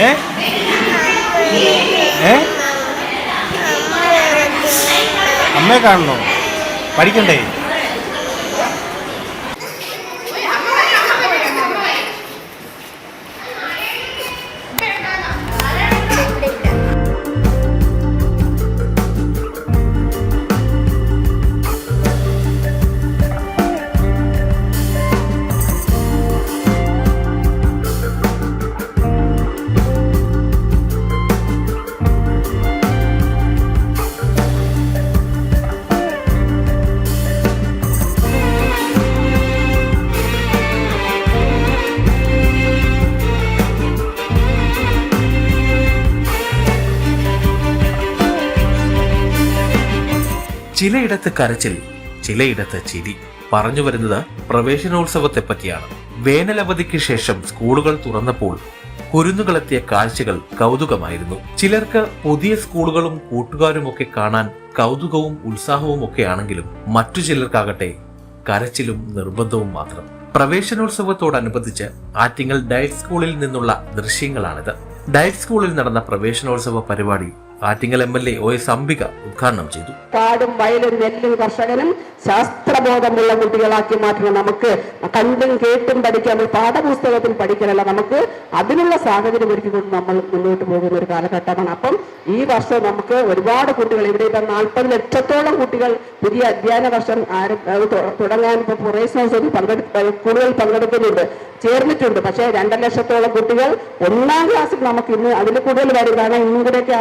ഏ? അമ്മയെ കാണണോ? പഠിക്കണ്ടേ? ചിലയിടത്ത് കരച്ചിൽ ചിലയിടത്ത് ചിരി. പറഞ്ഞു വരുന്നത് പ്രവേശനോത്സവത്തെ പറ്റിയാണ് വേനലവധിക്ക് ശേഷം സ്കൂളുകൾ തുറന്നപ്പോൾ കുരുന്നുകളെത്തിയ കാഴ്ചകൾ കൗതുകമായിരുന്നു. ചിലർക്ക് പുതിയ സ്കൂളുകളും കൂട്ടുകാരുമൊക്കെ കാണാൻ കൗതുകവും ഉത്സാഹവും ഒക്കെ ആണെങ്കിലും മറ്റു ചിലർക്കാകട്ടെ കരച്ചിലും നിർബന്ധവും മാത്രം. പ്രവേശനോത്സവത്തോടനുബന്ധിച്ച് ആറ്റിങ്ങൽ ഡയറ്റ് സ്കൂളിൽ നിന്നുള്ള ദൃശ്യങ്ങളാണിത്. ഡയറ്റ് സ്കൂളിൽ നടന്ന പ്രവേശനോത്സവ പരിപാടി Attingal M L A O S Ambika ഉദ്ഘാടനം ചെയ്തു. കാടും വയലും നെല്ലും കർഷകനും ശാസ്ത്രബോധമുള്ള കുട്ടികളാക്കി മാറ്റണം. നമുക്ക് കണ്ടും കേട്ടും പഠിക്കാൻ ഒരു പാഠപുസ്തകത്തിൽ പഠിക്കലല്ല. നമുക്ക് അതിനുള്ള സാഹചര്യം ഒരുക്കിക്കൊണ്ട് നമ്മൾ മുന്നോട്ട് പോകുന്ന ഒരു കാലഘട്ടമാണ്. അപ്പം ഈ വർഷം നമുക്ക് ഒരുപാട് കുട്ടികൾ ഇവിടെ ഇപ്പം നാൽപ്പത് ലക്ഷത്തോളം കുട്ടികൾ പുതിയ അധ്യയന വർഷം തുടങ്ങാൻ ഇപ്പോൾ പ്രവേശനോത്സവത്തിൽ പങ്കെടു കൂടുതൽ പങ്കെടുക്കുന്നുണ്ട്. ചേർന്നിട്ടുണ്ട്. പക്ഷേ രണ്ടര ലക്ഷത്തോളം കുട്ടികൾ ഒന്നാം ക്ലാസ്സിൽ നമുക്ക് ഇന്ന് അതിൽ കൂടുതൽ വരും. കാരണം ഇന്നും കൂടെയൊക്കെ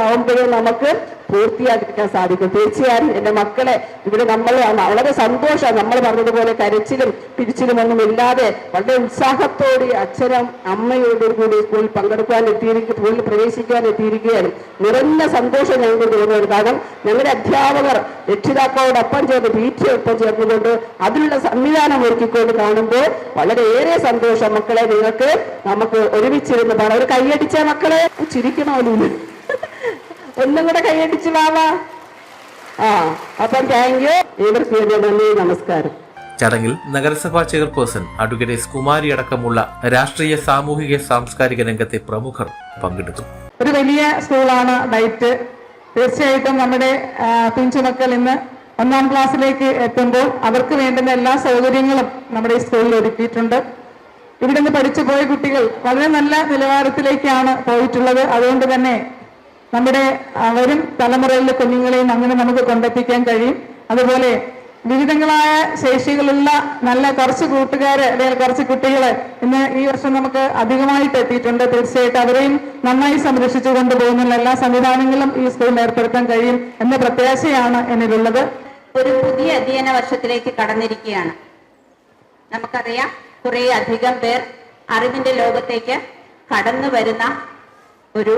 നമുക്ക് പൂർത്തിയാക്കിക്കാൻ സാധിക്കും. തീർച്ചയായും എന്റെ മക്കളെ ഇവിടെ നമ്മൾ വളരെ സന്തോഷം നമ്മൾ പറഞ്ഞതുപോലെ കരച്ചിലും പിരിച്ചിലും ഒന്നും ഇല്ലാതെ വളരെ ഉത്സാഹത്തോടെ അച്ഛനും അമ്മയോടും കൂടി സ്കൂളിൽ പങ്കെടുക്കാൻ എത്തിയിരിക്കും സ്കൂളിൽ പ്രവേശിക്കാൻ എത്തിയിരിക്കുകയാണ്. നിറഞ്ഞ സന്തോഷം ഞങ്ങൾക്ക് തോന്നുന്നത്. കാരണം ഞങ്ങളുടെ അധ്യാപകർ രക്ഷിതാക്കളോടൊപ്പം ചേർന്ന് പി ടി ഒപ്പം ചേർന്നുകൊണ്ട് അതിനുള്ള സംവിധാനം ഒരുക്കിക്കൊണ്ട് കാണുമ്പോൾ വളരെയേറെ സന്തോഷം. മക്കളെ നിങ്ങൾക്ക് നമുക്ക് ഒരുമിച്ചിരുന്ന് പാടാം ഒരു കൈയടിച്ച മക്കളെ ചിരിക്കണമല്ലോ ഒന്നും കൂടെ കൈയടിച്ച് വാവാ ആ അപ്പം താങ്ക് യു നന്ദി നമസ്കാരം. ചടങ്ങിൽ നഗരസഭാ ചെയർപേഴ്സൺ അഡ്വക്കേറ്റ് എസ് കുമാരി അടക്കമുള്ള രാഷ്ട്രീയ സാമൂഹിക സാംസ്കാരിക രംഗത്തെ പ്രമുഖർ പങ്കെടുത്തു. ഒരു വലിയ സ്കൂളാണ് ഡൈറ്റ് തീർച്ചയായിട്ടും നമ്മുടെ പിഞ്ചുമക്കൾ ഇന്ന് ഒന്നാം ക്ലാസ്സിലേക്ക് എത്തുമ്പോൾ അവർക്ക് വേണ്ടുന്ന എല്ലാ സൗകര്യങ്ങളും നമ്മുടെ ഈ സ്കൂളിൽ ഒരുക്കിയിട്ടുണ്ട്. ഇവിടുന്ന് പഠിച്ചു പോയ കുട്ടികൾ വളരെ നല്ല നിലവാരത്തിലേക്കാണ് പോയിട്ടുള്ളത്. അതുകൊണ്ട് തന്നെ നമ്മുടെ വരും തലമുറയിലെ കുഞ്ഞുങ്ങളെയും അങ്ങനെ നമുക്ക് കൊണ്ടെത്തിക്കാൻ കഴിയും. അതുപോലെ വിവിധങ്ങളായ ശേഷികളുള്ള നല്ല കുറച്ച് കൂട്ടുകാരെ അല്ലെങ്കിൽ കുറച്ച് കുട്ടികൾ ഇന്ന് ഈ വർഷം നമുക്ക് അധികമായിട്ട് എത്തിയിട്ടുണ്ട്. തീർച്ചയായിട്ടും അവരെയും നന്നായി സംരക്ഷിച്ചു കൊണ്ടുപോകുന്നുള്ള എല്ലാ സംവിധാനങ്ങളും ഈ സ്കൂളിൽ ഏർപ്പെടുത്താൻ കഴിയും എന്ന പ്രത്യാശയാണ് എന്നിലുള്ളത് ഒരു പുതിയ അധ്യയന വർഷത്തിലേക്ക് കടന്നിരിക്കുകയാണ്. നമുക്കറിയാം കുറെ അധികം പേർ അറിവിന്റെ ലോകത്തേക്ക് കടന്നു വരുന്ന ഒരു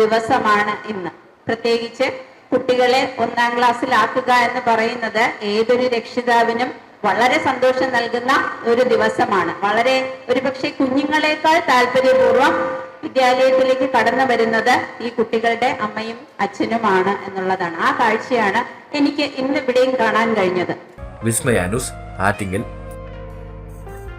ദിവസമാണ് ഇന്ന്. പ്രത്യേകിച്ച് കുട്ടികളെ ഒന്നാം ക്ലാസ്സിലാക്കുക എന്ന് പറയുന്നത് ഏതൊരു രക്ഷിതാവിനും വളരെ സന്തോഷം നൽകുന്ന ഒരു ദിവസമാണ്. വളരെ ഒരുപക്ഷെ കുഞ്ഞുങ്ങളെക്കാൾ താല്പര്യപൂർവം വിദ്യാലയത്തിലേക്ക് കടന്നു വരുന്നത് ഈ കുട്ടികളുടെ അമ്മയും അച്ഛനുമാണ് എന്നുള്ളതാണ്. ആ കാഴ്ചയാണ് എനിക്ക് ഇന്ന് ഇവിടെയും കാണാൻ കഴിഞ്ഞത്. വിസ്മയാനുസ് ആറ്റിങ്ങൽ